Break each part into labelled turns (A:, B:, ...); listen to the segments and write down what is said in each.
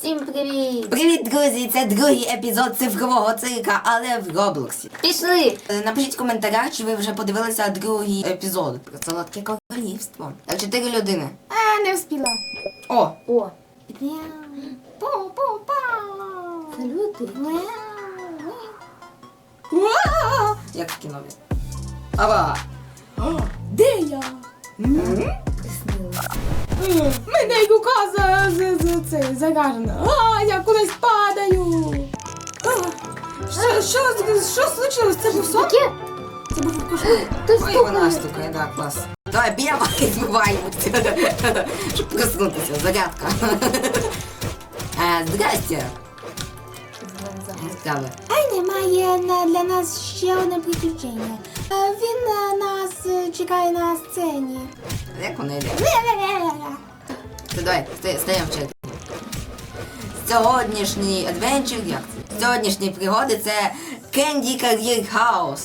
A: Всім привіт!
B: Привіт, друзі! Це другий епізод цифрового цирка, але в Роблоксі.
A: Пішли!
B: Е, Напишіть в коментарях, чи ви вже подивилися другий епізод про солодке королівство. Так, чотири людини.
A: А, не встигла.
B: О!
A: О! Салюти!
B: Уа! Як в кінові. Ава!
A: Де я? Приснилось. Мене рука за, за, за це загажена. А, я кудись падаю. А, Що, що, що случилось? Це був сон? Це був кошмар.
B: Ой, вона стукає, да, клас. Давай, б'ємо і збиваємо. Щоб проснутися, зарядка. Е, Здрасте. Цікаве.
A: Аня має для нас ще одне приключення. Е, Він е, нас е, чекає на сцені.
B: Як вона йде? Та давай, стаємо вчити. Сьогоднішній адвенчер, як це? Сьогоднішні пригоди це Candy Career House.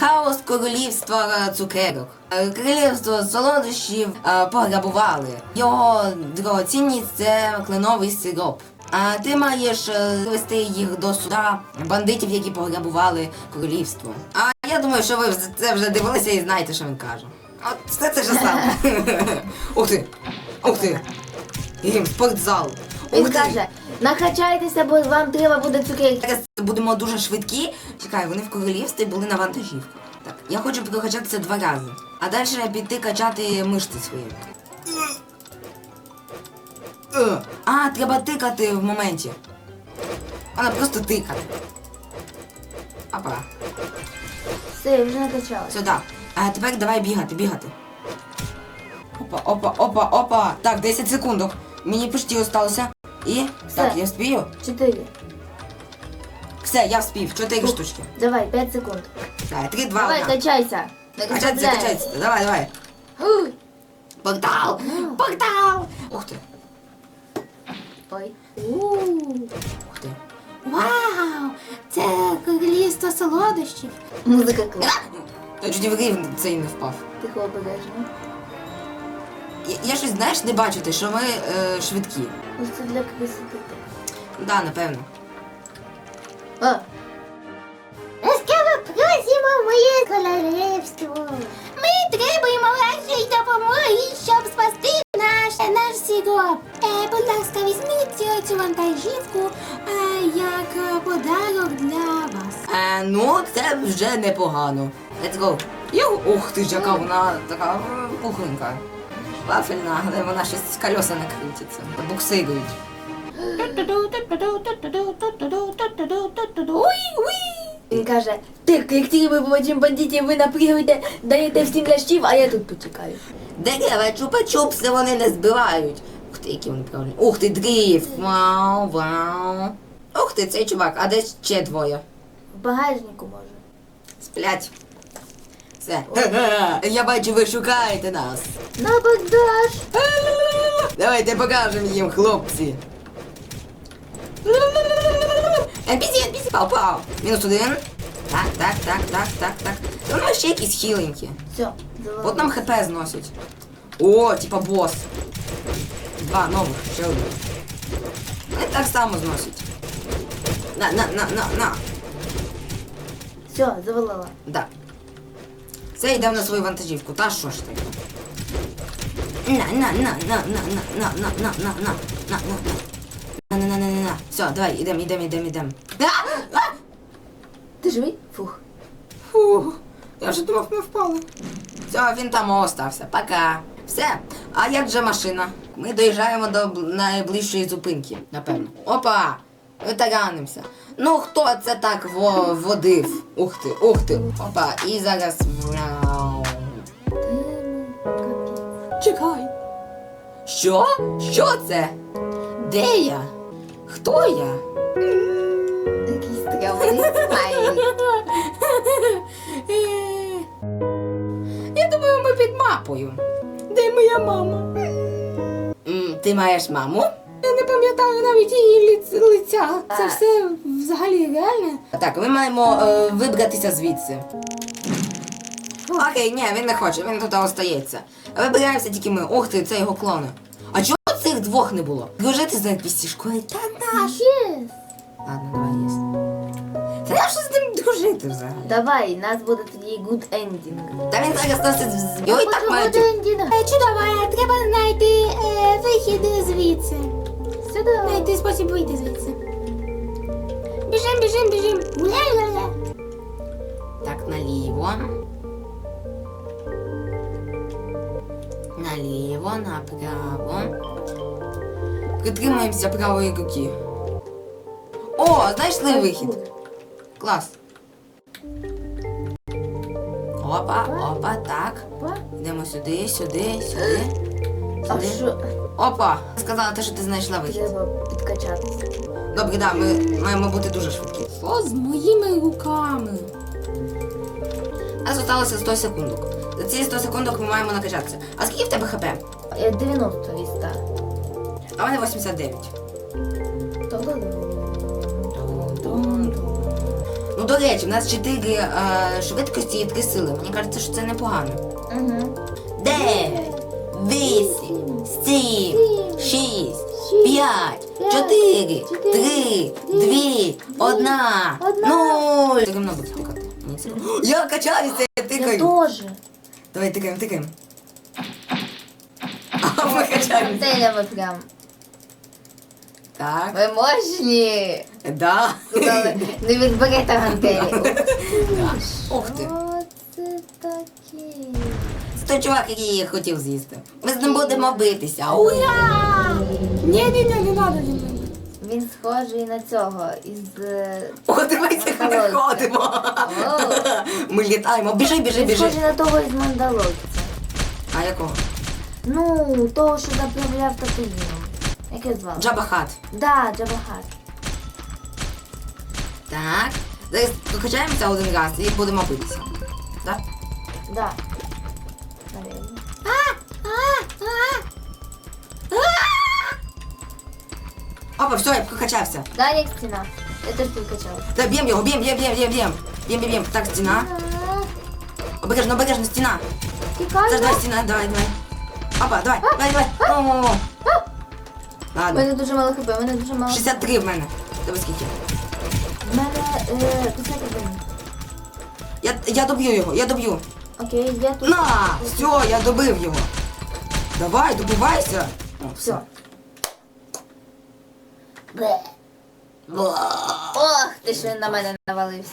B: Хаос королівства цукерок. Королівство солодощів пограбували. Його дорогоцінність це кленовий сироп. А ти маєш е, вести їх до суда бандитів, які пограбували королівство. А я думаю, що ви це вже дивилися і знаєте, що він каже. От все це ж саме. Ух ти! Ух ти! Їм спортзал.
A: Він
B: Ух ти!
A: каже, накачайтеся, бо вам треба буде цукерки.
B: Зараз будемо дуже швидкі. Чекай, вони в королівстві були на вантажівку. Так, я хочу прокачатися два рази. А далі піти качати мишці свої. А, треба тикати в моменті. Вона просто тикати. Апа,
A: Все, вже накачалась.
B: сюди. А тепер давай бігати, бігати. Опа, опа, опа, опа. Так, 10 секунд. Мені почти осталося. І.
A: Все.
B: Так, я вспію.
A: Чотири.
B: Все, я вспів. Чотири штучки.
A: Давай, п'ять секунд.
B: Так, три, два,
A: Давай,
B: одна.
A: качайся. Не
B: Качаться, Давай, давай.
A: Уй.
B: Портал! Портал! Ух ти,
A: Ой.
B: ух ти.
A: Вау! Це королівство солодощів. Музика клас.
B: Я чуть в рівень цей не впав.
A: Тихо обережно.
B: Я, я щось, знаєш, не бачу те, що ми е, швидкі.
A: Ось це для красоти.
B: Да, напевно.
A: Ласкаво просимо в моє королівство. Ми требуємо вашої допомоги, щоб спасти наш, наш сироп. Візьміть е, цю вантажівку е, як е, подарок для вас.
B: Е, ну, це вже непогано. Let's go. Йо, ух ти ж, яка вона така е, пухленька. Вафельна, але вона щось колеса не крутиться. Буксирують.
A: Він каже, тик, як тільки ми побачимо бандитів, ви напрягуєте, даєте всім лящів, а я тут почекаю.
B: Дерева, чупа-чупси вони не збивають. Ти, які вони правильні. Ух ти, дріфт. Вау, вау. Ух ти, цей чувак, а де ще двоє?
A: В багажнику може.
B: Сплять. Все. Я бачу, ви шукаєте нас.
A: На бандаж!
B: Давайте покажемо їм, хлопці. NPC, NPC, пау, пау. Мінус один. Так, так, так, так, так, так. Та Воно ще якісь хіленькі.
A: Все,
B: От нам хп зносять. О, типа бос. Два нових, ще один. Вони так само зносять. На, на, на, на, на.
A: Все, завалила.
B: Да. Це йдемо на свою вантажівку. Та що ж таке? На, на, на, на, на, на, на, на, на, на, на, на, на, на. На, на, на, на, на, на. Все, давай, ідем, ідем, ідем, ідем. А! А!
A: Ти живий? Фух.
B: Фух, я вже думав, ми впали. Все, він там остався. Пока. Все. А як же машина? Ми доїжджаємо до найближчої зупинки, напевно. Опа! Витаранимося. Ну хто це так во- водив? Ух ти, ух ти. Опа, і зараз.
A: Чекай.
B: Що? Що це? Де я? Хто я?
A: Якийсь травний.
B: Я думаю, ми під мапою.
A: Моя мама?
B: М, Ти маєш маму?
A: Я не пам'ятаю навіть її лиц- лиця. Це все взагалі реальне?
B: Так, ми маємо е, вибратися звідси. Окей, ні, він не хоче, він тут остається. Вибираємося тільки ми. Ух ти, це його клони. А чого цих двох не було. Дружити з NPC-шкою, та наш.
A: Є.
B: Ладно, давай єсть. Та я що з ним дружити взагалі?
C: Давай, у нас буде тоді good ending.
B: Та він зараз носить з- його і так
A: Може,
B: мають.
A: буде Ендіна. Е, Чудово, е, треба знайти е, вихід звідси.
C: Сюди.
A: Знайти спосіб вийти звідси. Біжим, біжим, біжим. Ля-ля-ля.
B: Так, наліво. Наліво, направо. Притримуємося правої руки. О, знайшли вихід. Клас. Опа, опа, так. Йдемо сюди, сюди, сюди.
C: А
B: Сюди.
C: що?
B: Опа! Сказала те, що ти знайшла вихід.
C: Треба підкачатися.
B: Добре, да, ми маємо бути дуже швидкі. Що з моїми руками? Нас залишилося 100 секундок. За ці 100 секундок ми маємо накачатися. А скільки в тебе хп?
C: Е, 90 від 100.
B: А в мене 89. Ну, до речі, в нас 4 е, швидкості і 3 сили. Мені кажеться, що це непогано.
C: Угу.
B: 9, 8, 7, 6, 5, 4, 3, 2, 1, 0. Тикаємо буде тикати. Мені. Я качаюся, я
C: Я
B: тикаю.
C: теж.
B: Давай тикаємо, тикаємо. А ми качаємося.
C: Целями прям.
B: Так.
C: Ви мощні.
B: Да.
C: Сказали, не відберете гантелі.
B: Ух ти.
C: Це таке?
B: Це той чувак, який я хотів з'їсти. Ми з ним будемо битися. Уя!
A: Ні, ні, ні, не надо зі мною.
C: Він схожий на цього із. е,
B: О, дивись, як ми ходимо.
C: О.
B: Ми літаємо. Біжи, біжи,
C: Він
B: біжи.
C: схожий на того із мандалорця.
B: А якого?
C: Ну, того, що заправляв татуїном. Як його звали?
B: Джабахат.
C: Да, Джабахат.
B: Так. Зараз покачаємося один раз і будемо битися. Так?
C: Да. Наверно.
A: А, а, а.
B: Опа, все, я покачався.
C: Да, як стіна. Я теж підкачалась.
B: Та б'єм його, б'єм, б'єм, б'єм, б'єм, б'єм. Б'єм, б'єм, б'єм. Так, стіна. Обережно, обережно, стіна.
A: Тікай.
B: Зараз, давай, стіна, давай, давай. Опа, давай, давай, давай. О,
C: У
B: Ладно.
C: мене дуже мало хп, у мене дуже мало.
B: 63 в мене. Тебе скільки?
C: У мене е, 51.
B: Я, я доб'ю його, я доб'ю.
C: Окей, я тут.
B: На! Все, я добив його. Давай, добивайся. О,
C: Все.
B: Бла.
C: Ох, ти ж він на мене навалився.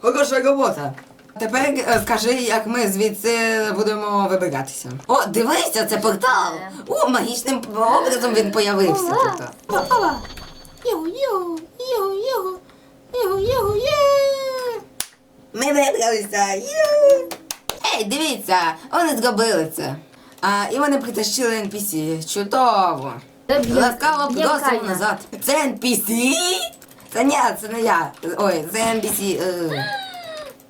B: Хороша робота. Тепер е, скажи, як ми звідси будемо вибиратися. О, дивися, це портал. О, магічним образом він появився тут. Ми вибралися. Ей, дивіться, вони зробили це. А, і вони притащили NPC. Чудово. Ласкаво просимо назад. Це NPC? Це ні, це не я. Ой, це NPC. Е.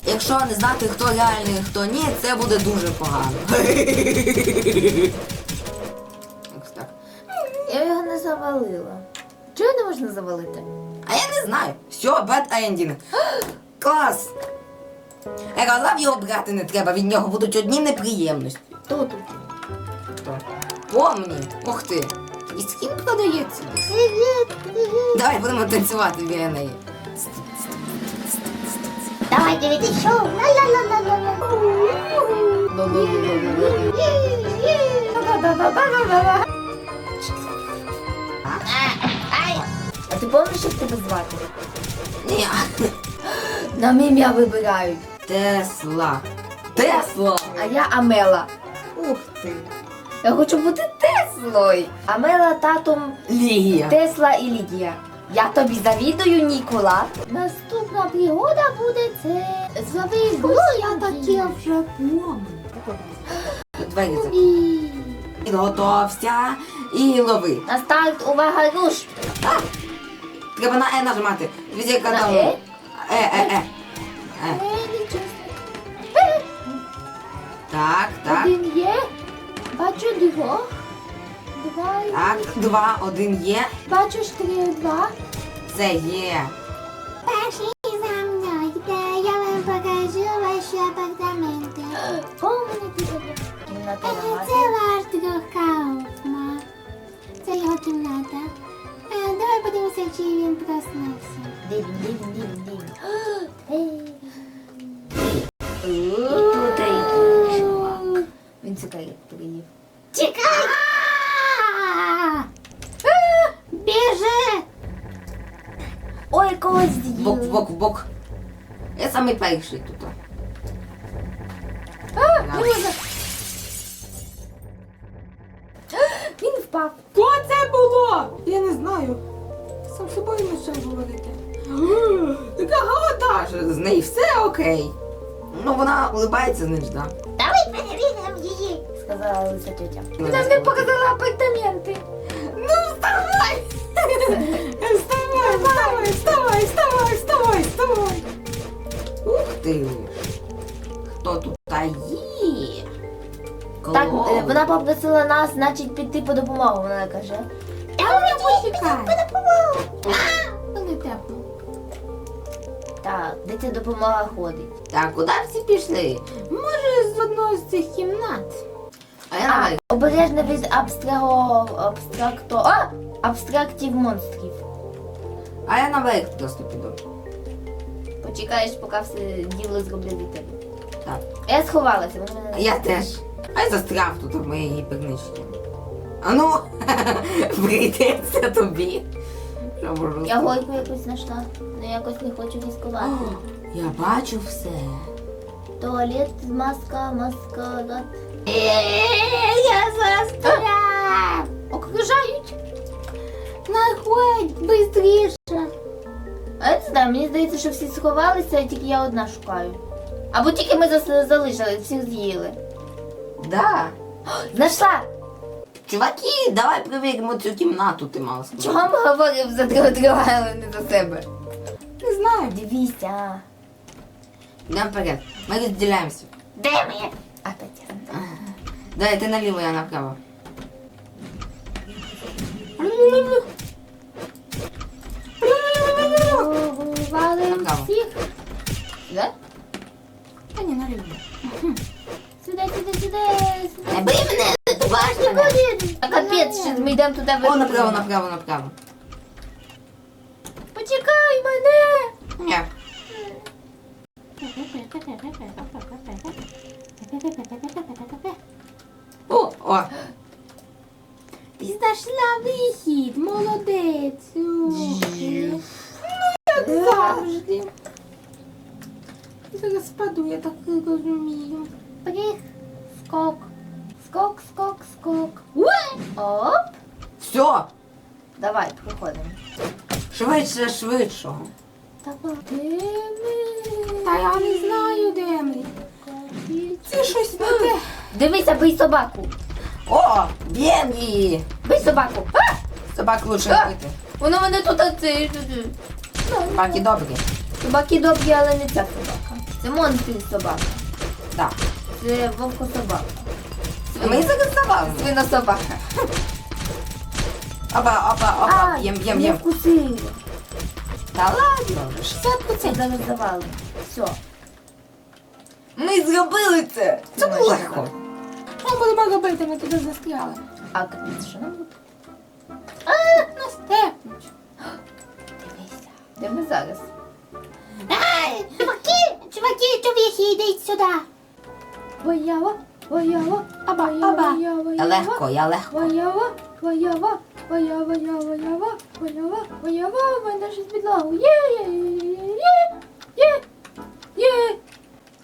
B: Якщо не знати, хто реальний, хто ні, це буде дуже погано. Так.
C: Я його не завалила. Чого не можна завалити?
B: А я не знаю. Все, bad ending. Клас. Я казав, його брати не треба, від нього будуть одні неприємності.
C: Хто тут?
B: Хто? Помні. Ух ти. І скін продається.
A: Привіт, привіт.
B: Давай будемо танцювати біля неї.
A: Давай дивитися
C: А ти пам'ятаєш, як тебе звати?
B: Ні.
C: Нам ім'я вибирають.
B: Тесла. Тесла.
C: А я Амела.
B: Ух ти.
C: Я хочу бути Теслою. Амела татом
B: Лігія.
C: Тесла і Лідія. Я тобі завідую, Нікола.
A: Наступна пригода буде це зловий Ну, я таке вже помню.
B: Двері закрили. Підготовся і лови.
C: На старт, увага, руш.
B: Треба на Е нажимати. Яка там.
C: Е?
B: Е, е, е. Е.
A: Е, нічого.
B: Так, так.
A: Один є. Бачу двох. Два. є.
B: Так, два, один є.
A: Бачу штри два.
B: Це є.
A: Перший за мною йде, я вам покажу ваші апартаменти. Підобрав.
C: кімната
A: Е. Це Лардрох Кауфма. Це його кімната. Е, Давай подивимося, чи він проснувся.
C: Дивін, дивін, дивін, дивін. Ей. І тут який чувак. Він цукерок приїв.
A: Чекай! А, Біжи!
C: Ой, когось
B: В
C: з'їли.
B: бок, в бок, в бок. Я самий перший тут.
C: А, не можна. Він впав.
B: Що це було? Я не знаю. Сам з собою почав говорити. Така голода. З неї все окей. Ну вона улибається, значить, да.
A: Давай перевіримо її.
C: Сказала лиса тетя.
B: Нам не показала
C: апартаменти.
B: Ну вставай! Вставай, вставай, вставай, вставай, вставай, вставай. Ух ти! Хто тут та є?
C: Так, е, вона попросила нас, значить, піти по допомогу, вона каже.
A: Та вона почекає. Вони тепло.
C: Так, де ця допомога ходить?
B: Так, куди всі пішли? Може, з одного з цих кімнат. А я
C: А, обережно від абстраго... абстракто... А! Абстрактів монстрів.
B: А я на наверх просто піду.
C: Почекаєш, поки все діло зроблю від тебе.
B: Так.
C: Я сховалася, вона мене
B: А я теж. А я застряв тут в моїй гіперничці. А ну, прийдеться тобі. Що можу
C: Я
B: сказати?
C: гойку якусь знайшла, але якось не хочу ризикувати.
B: О, Я бачу все.
C: Туалет, маска, маскарад.
A: Я застряв.
C: Окружають.
A: Находь, быстріше.
C: А знаю, мені здається, що всі сховалися, а тільки я одна шукаю. Або тільки ми зас- залишили, всіх з'їли.
B: Да.
C: Знайшла!
B: Чуваки, давай перевіримо цю кімнату, ти мала сказати.
C: Чого ми говоримо за але не за себе?
B: Не знаю.
C: Дивіться.
B: Йдемо вперед. Ми розділяємося.
A: Де ми?
C: Опять.
B: Давай, ти наліво, я направо.
A: Валим
B: Направо.
A: всіх.
C: Да?
B: Та ні, наліво.
A: Сюди, сюди, сюди.
B: Не бий мене, ти бачиш мене?
C: А капець, що ми йдемо туди
B: О, направо, направо, направо.
C: Почекай мене!
B: Ні. О, о.
A: Ти знайшла вихід, молодець.
B: Як завжди. Зараз спаду, я так розумію.
A: Прих, скок. Скок, скок, скок.
C: Оп!
B: Все,
C: Давай, проходимо.
B: швидше, швидше.
A: Давай. Де ми?
B: Та я не знаю, де ми. Це щось не те.
C: Дивися, бий собаку.
B: О, б'єм її.
C: Бий собаку. А!
B: Собак лучше
C: А!
B: бити.
C: Воно мене тут оце.
B: Собаки добрі.
C: Собаки добрі, але не ця собака. Це монстрів собака.
B: Так.
C: Це вовко собака.
B: Ми зараз забавимо.
C: Свина собака.
B: Опа, опа, опа, б'єм, б'єм,
C: не
B: б'єм.
C: вкусили.
B: Та ладно.
C: 60% зараз завали. Все.
B: Ми зробили це. Це було легко. Що будемо робити? Ми туди застряли.
C: А капець, що нам буде?
B: Нас тепнуть.
C: Де ми зараз?
A: Ай, чуваки, чуваки, чуваки, йдіть сюди.
C: Воява, воява,
A: Аба, аба.
B: Я легко, я легко.
C: Воява, воява, воява, воява, воява, воява, воява, в мене щось підлогу. Є, є, є, є, є,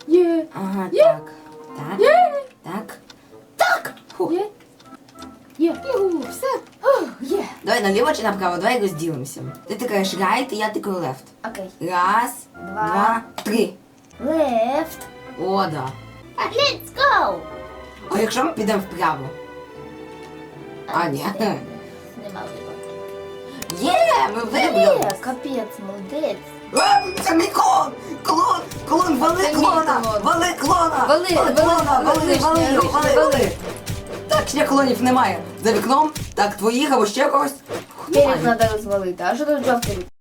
C: є,
B: Ага,
C: Є.
B: так. Так.
C: є,
B: Так.
C: так,
B: Фух.
C: є, є.
B: Югу, все.
C: Є.
B: Давай наліво чи направо, давай розділимося. Ти тикаєш right, я тикаю left.
C: Окей.
B: Раз,
C: Два.
B: два, три.
C: Left.
B: О, да.
A: Let's go.
B: А якщо ми підемо вправо? А, ні.
C: Нема вибору.
B: Є, ми
C: Є,
B: вибрали.
C: капець, молодець.
B: А, Це мій клон! Клон! Клон, вали
C: Це мій
B: клона!
C: клон.
B: Вали клона!
C: Вали, вали,
B: клона!
C: вали,
B: Вали, вали, вали,
C: вали.
B: вали! Так, ще клонів немає. За вікном, так, твоїх або ще когось. Хто?
C: Берег
B: надо
C: треба розвалити. А що тут жовтий?